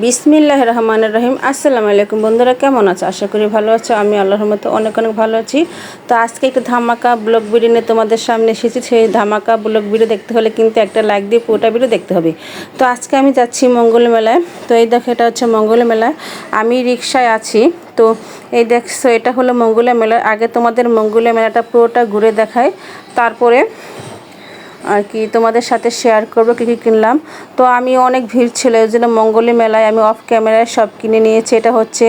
বিসমিল্লাহ রহমান রহিম। আসসালামু আলাইকুম বন্ধুরা, কেমন আছো? আশা করি ভালো আছো। আমি আল্লাহর মতো অনেক অনেক ভালো আছি। তো আজকে একটু ধামাকা ব্লগ ভিডিও নিয়ে তোমাদের সামনে এসেছি। সেই ধামাকা ব্লগ ভিডিও দেখতে হলে কিন্তু একটা লাইক দিয়ে পুরোটা ভিডিও দেখতে হবে। তো আজকে আমি যাচ্ছি মঙ্গল মেলায়। তো এই দেখো, এটা হচ্ছে মঙ্গল মেলায় আমি রিক্সায় আছি। তো এই দেখছ, এটা হলো মঙ্গলা মেলা। আগে তোমাদের মঙ্গলা মেলাটা পুরোটা ঘুরে দেখায় তারপরে আর কি তোমাদের সাথে শেয়ার করব কী কী কিনলাম। তো আমি অনেক ভিড় ছিল ওই জন্য মঙ্গলী মেলায় আমি অফ ক্যামেরায় সব কিনে নিয়েছি। এটা হচ্ছে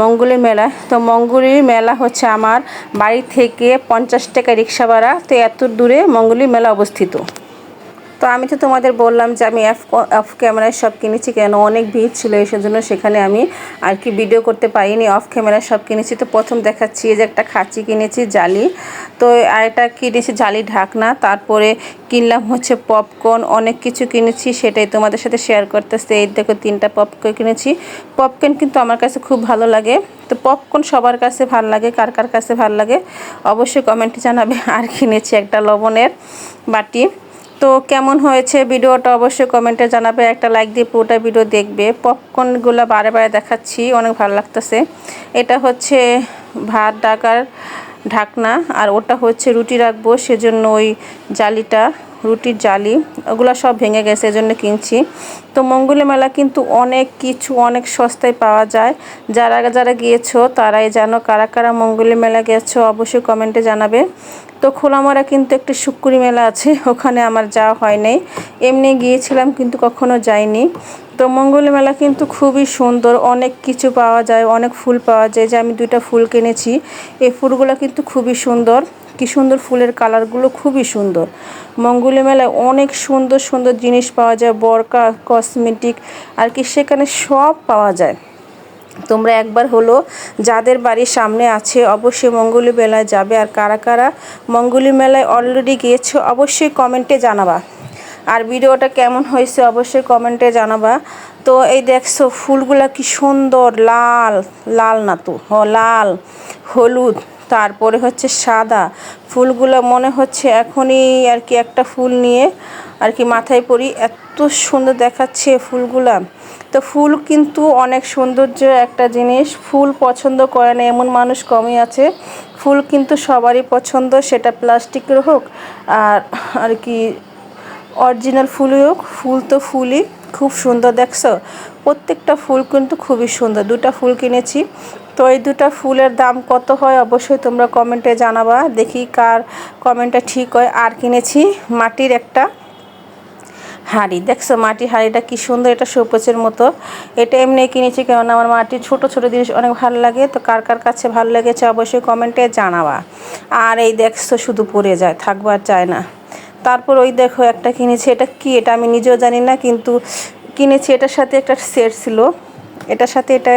মঙ্গলী মেলা। তো মঙ্গলী মেলা হচ্ছে আমার বাড়ি থেকে পঞ্চাশ টাকা রিক্সা ভাড়া। তো এত দূরে মঙ্গলী মেলা অবস্থিত। তো আমি তো তোমাদের বললাম যে আমি অফ অফ ক্যামেরায় সব কিনেছি কেন? অনেক ভিড় ছিল এই জন্য সেখানে আমি আর কি ভিডিও করতে পারিনি অফ ক্যামেরায় সব কিনেছি। তো প্রথম দেখাচ্ছি যে একটা খাঁচি কিনেছি, জালি। তো আর এটা কিনেছি জালি ঢাকনা, তারপরে কিনলাম হচ্ছে পপকর্ন অনেক কিছু কিনেছি, সেটাই তোমাদের সাথে শেয়ার করতেছে। এই দেখো তিনটা পপকর্ন কিনেছি। পপকর্ন কিন্তু আমার কাছে খুব ভালো লাগে। তো পপকর্ন সবার কাছে ভালো লাগে, কার কার কাছে ভালো লাগে? অবশ্যই কমেন্টে জানাবে, আর কিনেছি একটা লবণের বাটি। তো কেমন হয়েছে ভিডিওটা অবশ্যই কমেন্টে জানাবে। একটা লাইক দিয়ে পুরোটা ভিডিও দেখবে। পপকর্নগুলো বারে বারে দেখাচ্ছি, অনেক ভালো লাগতেছে। এটা হচ্ছে ভাত ডাকার ঢাকনা, আর ওটা হচ্ছে রুটি রাখব, সেজন্য ওই জালিটা রুটির জালি, ওগুলো সব ভেঙে গেছে, এজন্য কিনছি। তো মঙ্গলে মেলা কিন্তু অনেক কিছু, অনেক সস্তায় পাওয়া যায়। যারা যারা গিয়েছো, তারাই জানো কারা কারা মঙ্গলে মেলা গেছো, অবশ্যই কমেন্টে জানাবে। তো খোলামারা কিন্তু একটি শুক্কুরি মেলা আছে, ওখানে আমার যাওয়া হয় নাই। এমনি গিয়েছিলাম কিন্তু কখনো যাইনি। তো মঙ্গলী মেলা কিন্তু খুবই সুন্দর। অনেক কিছু পাওয়া যায়, অনেক ফুল পাওয়া যায়। যে আমি দুইটা ফুল কিনেছি, এই ফুলগুলো কিন্তু খুবই সুন্দর। কি সুন্দর ফুলের কালারগুলো খুবই সুন্দর। মঙ্গলী মেলায় অনেক সুন্দর সুন্দর জিনিস পাওয়া যায়, বরকা, কসমেটিক, আর কি সেখানে সব পাওয়া যায়। তোমরা একবার হলো যাদের বাড়ির সামনে আছে, অবশ্যই মঙ্গলী মেলায় যাবে। আর কারা কারা মঙ্গলী মেলায় অলরেডি গিয়েছো, অবশ্যই কমেন্টে জানাবা। আর ভিডিওটা কেমন হয়েছে অবশ্যই কমেন্টে জানাবা। তো এই দেখছ, ফুলগুলা কি সুন্দর, লাল লাল না তো, হ, লাল, হলুদ, তারপরে হচ্ছে সাদা। ফুলগুলো মনে হচ্ছে এখনই আর কি একটা ফুল নিয়ে আর কি মাথায় পরি। এত সুন্দর দেখাচ্ছে ফুলগুলা। তো ফুল কিন্তু অনেক সৌন্দর্য একটা জিনিস। ফুল পছন্দ করে না এমন মানুষ কমই আছে। ফুল কিন্তু সবারই পছন্দ, সেটা প্লাস্টিকের হোক আর আর কি অরিজিনাল হোক, ফুল তো ফুলই, খুব সুন্দর দেখছ? প্রত্যেকটা ফুল কিন্তু খুবই সুন্দর। দুটা ফুল কিনেছি। তো এই দুটা ফুলের দাম কত হয় অবশ্যই তোমরা কমেন্টে জানাবা। দেখি কার কমেন্টটা ঠিক হয়। আর কিনেছি মাটির একটা হাঁড়ি। দেখছ মাটির হাঁড়িটা কি সুন্দর, এটা শোপোচের মতো। এটা এমনি কিনেছি কেননা আমার মাটির ছোট ছোট জিনিস অনেক ভালো লাগে। তো কার কার কাছে ভালো লেগেছে অবশ্যই কমেন্টে জানাবা। আর এই দেখছ শুধু পড়ে যায় থাকবার চায় না। তারপর ওই দেখো একটা কিনেছি, এটা কি? এটা আমি নিজেও জানি না, কিন্তু কিনেছি, এটার সাথে একটা সেট ছিল। এটার সাথে এটা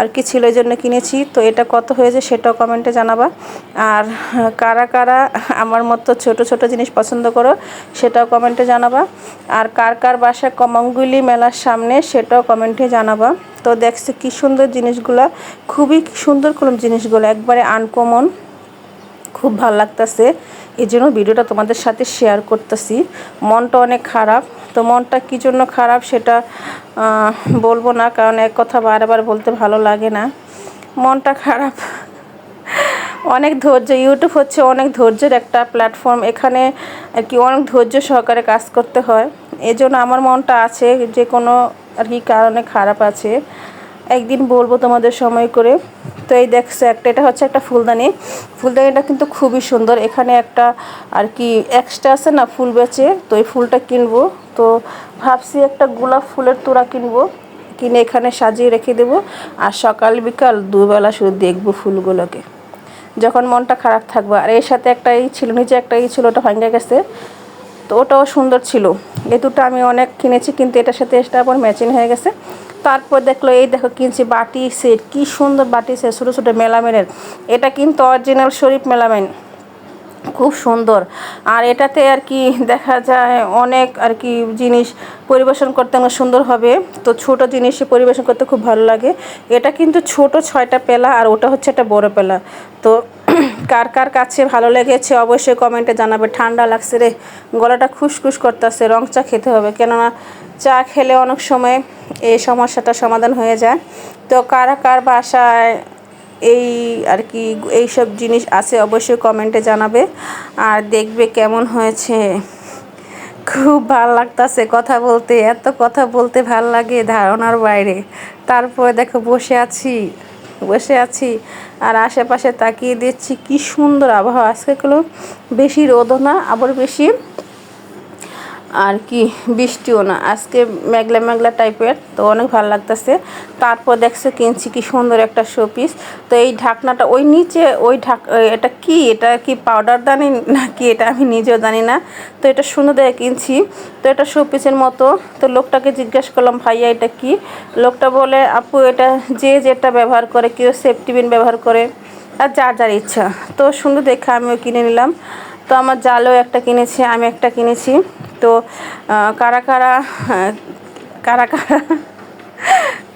আর কি ছিল এই জন্য কিনেছি। তো এটা কত হয়েছে সেটাও কমেন্টে জানাবা। আর কারা কারা আমার মতো ছোট ছোট জিনিস পছন্দ করো, সেটাও কমেন্টে জানাবা। আর কার কার বাসা কমঙ্গুলি মেলার সামনে, সেটাও কমেন্টে জানাবা। তো দেখছি কী সুন্দর জিনিসগুলো, খুবই সুন্দর কোনো জিনিসগুলো, একবারে আনকমন খুব ভালো লাগতেছে। এই জন্য ভিডিওটা তোমাদের সাথে শেয়ার করতেছি। মনটা অনেক খারাপ। তো মনটা কী জন্য খারাপ সেটা বলব না, কারণ এক কথা বারবার বলতে ভালো লাগে না। মনটা খারাপ। অনেক ধৈর্য ইউটিউব হচ্ছে অনেক ধৈর্যের একটা প্ল্যাটফর্ম এখানে আর কি অনেক ধৈর্য সহকারে কাজ করতে হয়। এজন্য আমার মনটা আছে, যে কোনো আর কি কারণে খারাপ আছে। একদিন বলব তোমাদের সময় করে। তো এই দেখছ একটা, এটা হচ্ছে একটা ফুলদানি। ফুলদানিটা কিন্তু খুবই সুন্দর। এখানে একটা আর কি এক্সট্রা আছে না ফুল বেচে, তো এই ফুলটা কিনবো। তো ভাবছি একটা গোলাপ ফুলের তোড়া কিনবো, কিনে এখানে সাজিয়ে রেখে দেবো। আর সকাল বিকাল দুবেলা শুধু দেখব ফুলগুলোকে। যখন মনটা খারাপ থাকবে। আর এর সাথে একটা ই ছিল, নিচে একটা ই ছিল, ওটা ভাঙ্গে গেছে। তো ওটাও সুন্দর ছিল। এ দুটো আমি অনেক কিনেছি, কিন্তু এটার সাথে এটা আবার ম্যাচিং হয়ে গেছে। তারপর দেখল, এই দেখো, কিনছি বাটি সেট, কি সুন্দর বাটি সেট, ছোটো ছোটো মেলামেনের। এটা কিন্তু অরিজিনাল শরীফ মেলামেন, খুব সুন্দর। আর এটাতে আর কি দেখা যায় অনেক আর কি জিনিস পরিবেশন করতে আমার সুন্দর হবে। তো ছোট জিনিসই পরিবেশন করতে খুব ভালো লাগে। এটা কিন্তু ছোট ছয়টা পেলা আর ওটা হচ্ছে একটা বড় পেলা। তো কার কার কাছে ভালো লেগেছে অবশ্যই কমেন্টে জানাবে। ঠান্ডা লাগছে রে। গলাটা খুসখুস করতেছে, রং চা খেতে হবে। কেননা চা খেলে অনেক সময় এই সমস্যাটা সমাধান হয়ে যায়। তো কারা কার বাসায় এই আর কি এইসব জিনিস আছে অবশ্যই কমেন্টে জানাবে। আর দেখবে কেমন হয়েছে। খুব ভালো লাগতাছে কথা বলতে। এত কথা বলতে ভালো লাগে ধারণার বাইরে। তারপরে দেখো বসে আছি। বসে আছি আর আশেপাশে তাকিয়ে দেখছি কি সুন্দর আবহাওয়া। আজকে আজকেগুলো বেশি রোদও না, আবার বেশি আর কি, বৃষ্টিও না। আজকে মেঘলা মেঘলা টাইপের তো অনেক ভালো লাগতেছে। তারপর দেখছে কিনছি কি সুন্দর একটা শোপিস তো এই ঢাকনাটা ওই নিচে, ওই ঢাক এটা কি? এটা কি পাউডার দানি নাকি? এটা আমি নিজেও জানি না। তো এটা সুন্দর দেখে কিনছি। তো এটা শোপিসের মতো। তো লোকটাকে জিজ্ঞাসা করলাম, ভাইয়া, এটা কি? লোকটা বলে, আপু, এটা যে যেটা ব্যবহার করে, কেউ সেফটি বিন ব্যবহার করে, আর যার যার ইচ্ছা। তো সুন্দর দেখে আমিও কিনে নিলাম। তো আমার জালও একটা কিনেছি, আমি একটা কিনেছি। তো কারা কারা কারা কারা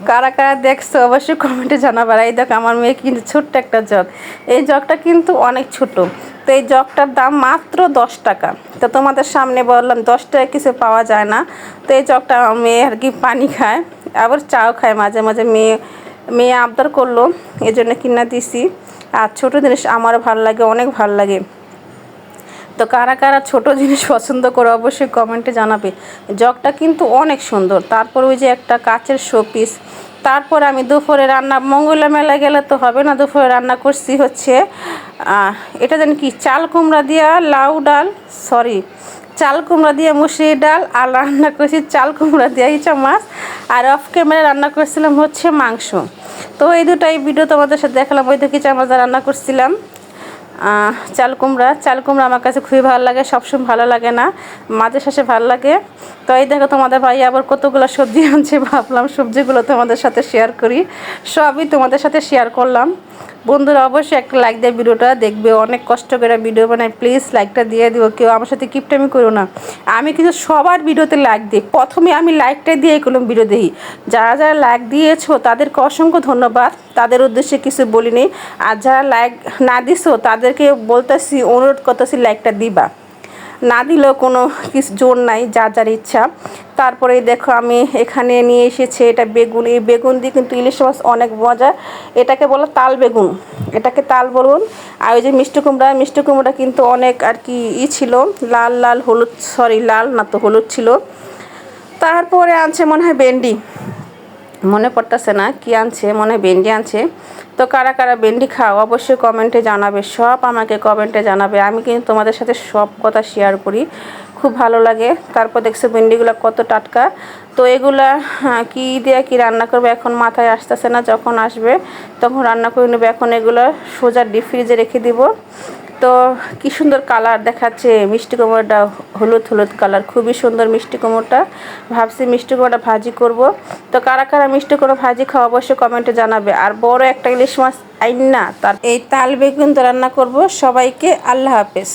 কারা কারা দেখছ অবশ্যই কমেন্টে জানাবার এই দেখ, আমার মেয়ে কিন্তু ছোট্ট একটা জগ। এই জগটা কিন্তু অনেক ছোট। তো এই জগটার দাম মাত্র দশ টাকা। তো তোমাদের সামনে বললাম, দশ টাকা কিছু পাওয়া যায় না। তো এই জগটা আমার মেয়ে আর কি পানি খায়, আবার চাও খায় মাঝে মাঝে। মেয়ে মেয়ে আবদার করল এই জন্য কিনা দিছি। আর ছোটো জিনিস আমারও ভালো লাগে, অনেক ভালো লাগে। তো কারা কারা ছোট জিনিস পছন্দ করে অবশ্যই কমেন্টে জানাবে। জগটা কিন্তু অনেক সুন্দর। তারপর ওই যে একটা কাচের শোপিস তারপর আমি দুপুরে রান্না, মঙ্গলা মেলা গেলে তো হবে না, দুপুরে রান্না করছি হচ্ছে এটা জানি কি, চাল কুমড়া দিয়া লাউ ডাল সরি চাল কুমড়া দিয়ে মুসুরি ডাল আর রান্না করেছি চাল কুমড়া দিয়ে ইচা মাছ। আর অফ ক্যামেরা রান্না করেছিলাম হচ্ছে মাংস। তো এই দুটাই ভিডিও তোমাদের সাথে দেখালাম। ওই দেখি চাল রান্না করছিলাম চাল কুমড়া। চাল কুমড়া আমার কাছে খুবই ভালো লাগে, সবসময় ভালো লাগে না। মাঝে শেষে ভালো লাগে। তো এই দেখো তোমাদের ভাই আবার কতগুলো সবজি আনছে, ভাবলাম সবজিগুলো তোমাদের সাথে শেয়ার করি। সবই তোমাদের সাথে শেয়ার করলাম। বন্ধুরা, অবশ্যই একটা লাইক দেয় ভিডিওটা দেখবে। অনেক কষ্ট করে ভিডিও বানায় প্লিজ লাইকটা দিয়ে দিও। কেউ আমার সাথে কিপটামি করো না। আমি কিন্তু সবার ভিডিওতে লাইক দিই। প্রথমে আমি লাইকটা দিয়ে করলাম ভিডিও দেখি। যারা যারা লাইক দিয়েছ, তাদেরকে অসংখ্য ধন্যবাদ। তাদের উদ্দেশ্যে কিছু বলিনি। আর যারা লাইক না দিছো, তাদেরকে বলতেছি, অনুরোধ করতেছি লাইকটা দিবা। না দিলেও কোনো কিছু জোর নাই, যার যার ইচ্ছা। তারপরে দেখো আমি এখানে নিয়ে এসেছি এটা বেগুন। এই বেগুন দিয়ে কিন্তু ইলিশ মাছ অনেক মজা। এটাকে বলো তাল বেগুন। এটাকে তাল বলুন। আর ওই যে মিষ্টি কুমড়া মিষ্টি কুমড়া কিন্তু অনেক আর কি ই ছিল, লাল লাল, হলুদ সরি লাল না তো হলুদ ছিল। তারপরে আনছে মনে হয় ভেন্ডি। মনে পড়তেছে না কি আনছে, মনে হয় ভেন্ডি আনছে। তো কারা কারা ভেন্ডি খাও অবশ্যই কমেন্টে জানাবে, সব আমাকে কমেন্টে জানাবে। আমি কিন্তু তোমাদের সাথে সব কথা শেয়ার করি, খুব ভালো লাগে। তারপর দেখছ ভেন্ডিগুলো কত টাটকা। তো এগুলা কি দিয়ে কি রান্না করবে এখন মাথায় আসতেছে না, যখন আসবে তখন রান্না করে নেবে। এখন এগুলো সোজা ডিপ ফ্রিজে রেখে দিব। তো কি সুন্দর কালার দেখাচ্ছে। মিষ্টি কুমড়োটা হলুদ হলুদ কালার, খুবই সুন্দর মিষ্টি কুমড়োটা। ভাবছি মিষ্টি কুমড়োটা ভাজি করব। তো কারা কারা মিষ্টি কুমড়ো ভাজি খাওয়া অবশ্যই কমেন্টে জানাবে। আর বড় একটা ইলিশ মাছ আইন না, তার এই তাল বেগুন তো রান্না করব। সবাইকে আল্লাহ হাফেজ।